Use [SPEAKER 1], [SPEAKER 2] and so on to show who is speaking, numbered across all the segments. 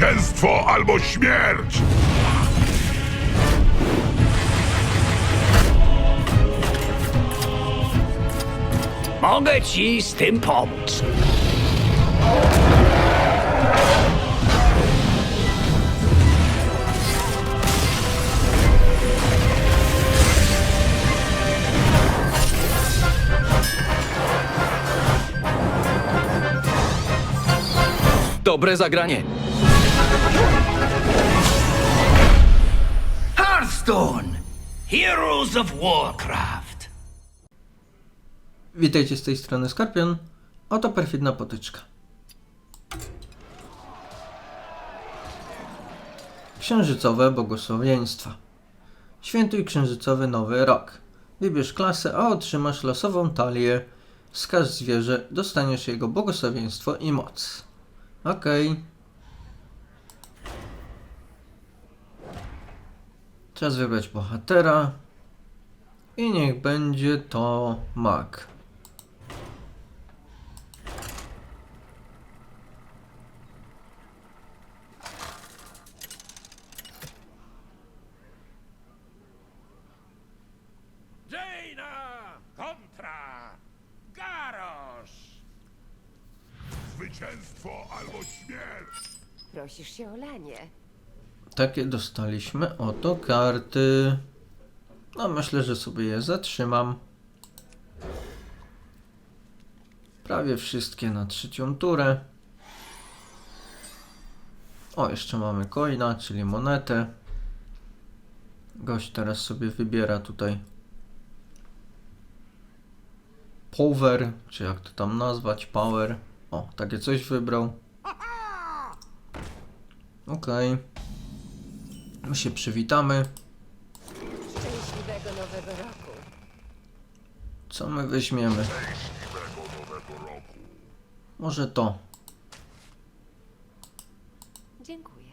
[SPEAKER 1] Zwycięstwo albo śmierć!
[SPEAKER 2] Mogę ci z tym pomóc.
[SPEAKER 3] Dobre zagranie.
[SPEAKER 2] Hearthstone! Heroes of Warcraft!
[SPEAKER 4] Witajcie z tej strony Skorpion. Oto perfidna potyczka. Księżycowe błogosławieństwa. Świętuj księżycowy nowy rok. Wybierz klasę, a otrzymasz losową talię. Wskaż zwierzę, dostaniesz jego błogosławieństwo i moc. Okej. Czas wybrać bohatera. I niech będzie to mag.
[SPEAKER 2] Jaina kontra!
[SPEAKER 1] Zwycięstwo albo śmierć!
[SPEAKER 5] Prosisz się o lanie.
[SPEAKER 4] Takie dostaliśmy oto karty. No myślę, że sobie je zatrzymam. Prawie wszystkie na trzecią turę. O, jeszcze mamy coina, czyli monetę. Gość teraz sobie wybiera tutaj power, czy jak to tam nazwać, power. O, takie coś wybrał. Okej. My się przywitamy.
[SPEAKER 5] Szczęśliwego nowego roku.
[SPEAKER 4] Co my weźmiemy?
[SPEAKER 1] Szczęśliwego nowego roku!
[SPEAKER 4] Może to.
[SPEAKER 5] Dziękuję.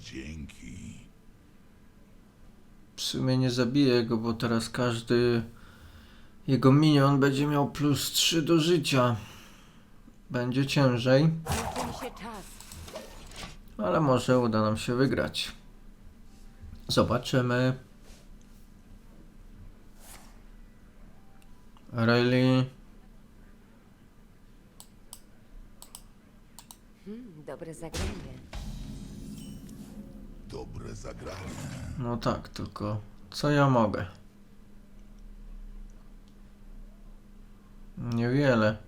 [SPEAKER 1] Dzięki.
[SPEAKER 4] W sumie nie zabiję go, bo teraz każdy jego minion będzie miał plus 3 do życia. Będzie ciężej,
[SPEAKER 5] Kończy mi się czas.
[SPEAKER 4] Ale może uda nam się wygrać. Zobaczymy. Rayleigh.
[SPEAKER 5] Hmm, dobre zagranie.
[SPEAKER 1] Dobre zagranie.
[SPEAKER 4] No tak, tylko co ja mogę? Niewiele.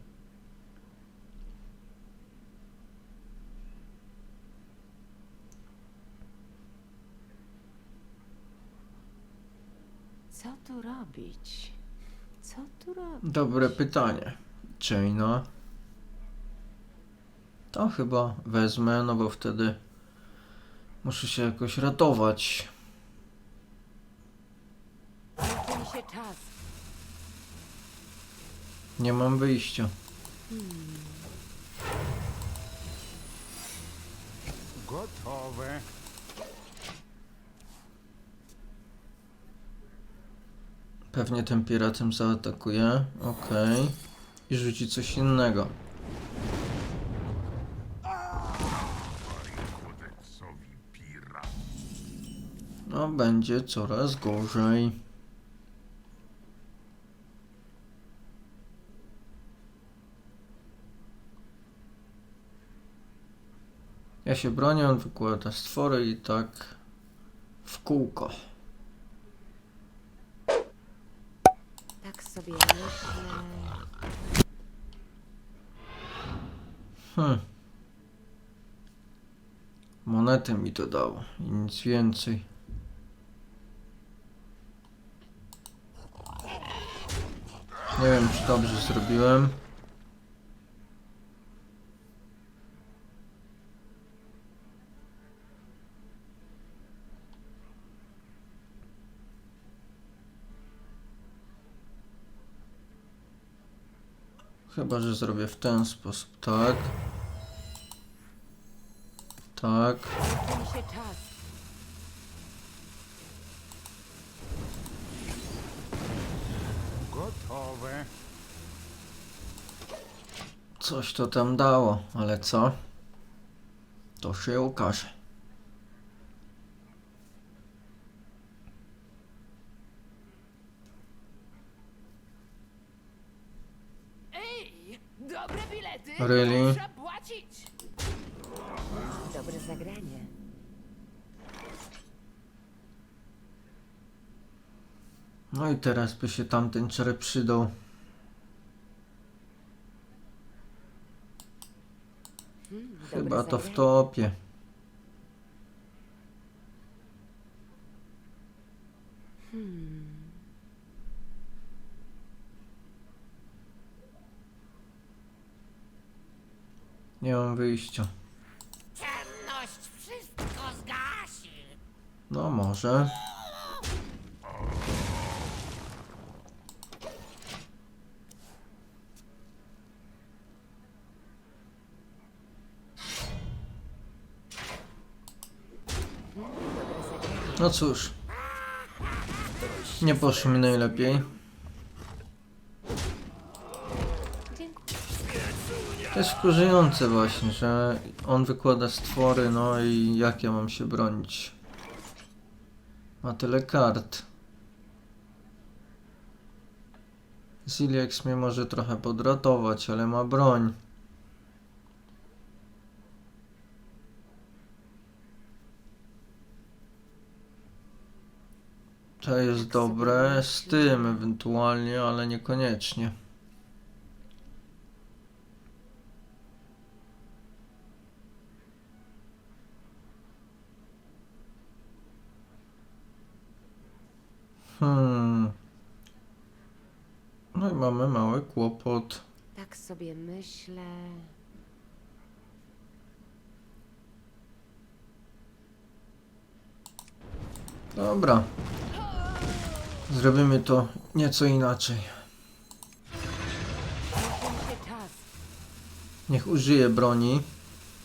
[SPEAKER 5] Co tu robić? Co tu robić?
[SPEAKER 4] Dobre pytanie. Chaina. To chyba wezmę, no bo wtedy muszę się jakoś ratować.
[SPEAKER 5] Kończy mi się czas.
[SPEAKER 4] Nie mam wyjścia.
[SPEAKER 2] Gotowe.
[SPEAKER 4] Pewnie tym piratem zaatakuje. Okej. I rzuci coś innego. No, będzie coraz gorzej. Ja się bronię, on wykłada stwory i tak w kółko.
[SPEAKER 5] Tak sobie myślę.
[SPEAKER 4] Hmm. Monetę mi to dało i nic więcej. Nie wiem, czy dobrze zrobiłem. Chyba, że zrobię w ten sposób, tak. Tak.
[SPEAKER 2] Gotowe.
[SPEAKER 4] Coś to tam dało, ale co? To się okaże. Really?
[SPEAKER 6] Płacić.
[SPEAKER 5] Dobre zagranie.
[SPEAKER 4] No i teraz by się tamten czerep przydał.
[SPEAKER 5] Hmm, dobre
[SPEAKER 4] Chyba to w
[SPEAKER 5] zagranie.
[SPEAKER 4] topie. Nie mam wyjścia.
[SPEAKER 6] Ciemność wszystko zgasi.
[SPEAKER 4] No może. No cóż. Nie poszło mi najlepiej. To jest wkurzające właśnie, że on wykłada stwory, no i jak ja mam się bronić? Ma tyle kart. Ziliax mnie może trochę podratować, ale ma broń. To jest dobre z tym ewentualnie, ale niekoniecznie. Hmm. No i mamy mały kłopot.
[SPEAKER 5] Tak sobie myślę.
[SPEAKER 4] Dobra. Zrobimy to nieco inaczej. Niech użyje broni,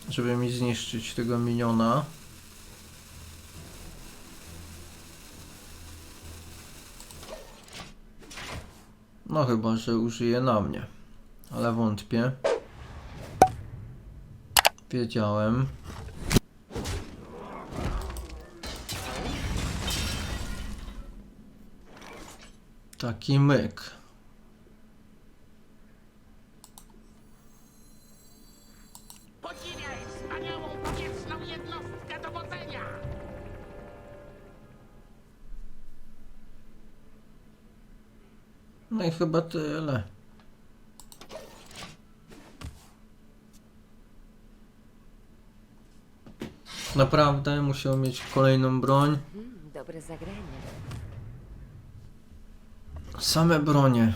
[SPEAKER 4] żeby mi zniszczyć tego miniona. No chyba, że użyje na mnie. Ale wątpię. Wiedziałem. Taki myk. No i chyba tyle. Naprawdę musiał mieć kolejną broń.
[SPEAKER 5] Dobre zagranie.
[SPEAKER 4] Same bronie.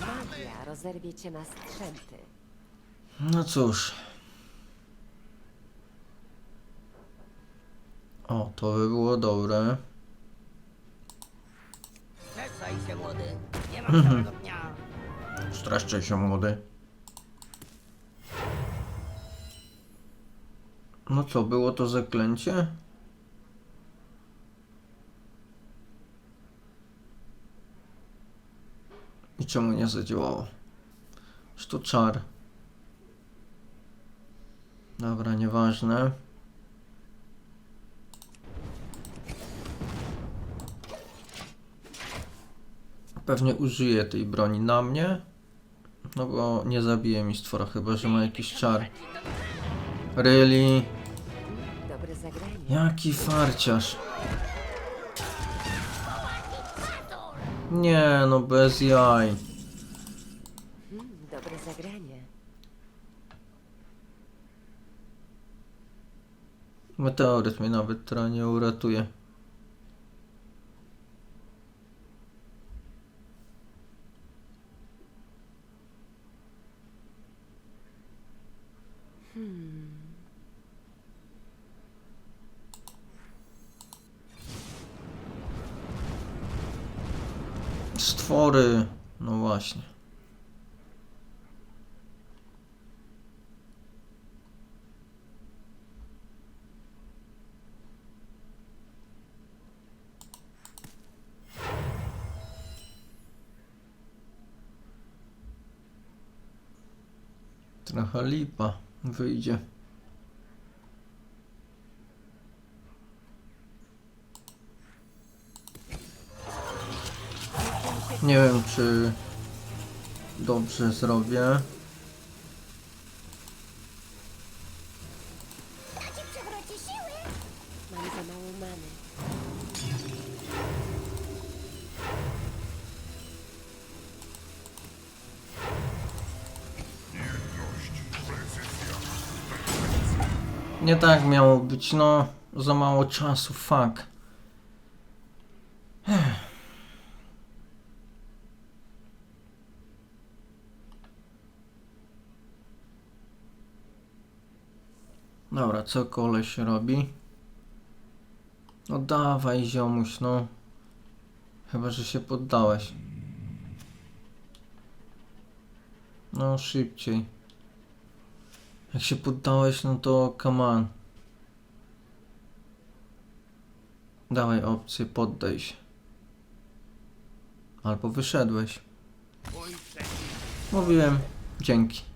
[SPEAKER 5] Magia rozerwie cię na strzępy.
[SPEAKER 4] No cóż. O, to by było dobre.
[SPEAKER 6] Dnia.
[SPEAKER 4] Streszczaj się młody. No co, było to zaklęcie? I czemu nie zadziałało? Czy to czar? Dobra, nieważne. Pewnie użyję tej broni na mnie. No bo nie zabije mi stwora, chyba że ma jakiś czar. Really? Jaki farciarz. Nie, no bez jaj.
[SPEAKER 5] Hmm, dobre zagranie.
[SPEAKER 4] Meteoryt mnie nawet nie uratuje. Stwory, no właśnie. Trochę lipa wyjdzie. Nie wiem, czy dobrze zrobię. Nie tak miało być, no. Za mało czasu, fuck. Dobra, co koleś robi? No dawaj ziomuś, no. Chyba, że się poddałeś. No szybciej. Jak się poddałeś, no to come on. Dawaj opcję, poddaj się. Albo wyszedłeś. Mówiłem, dzięki.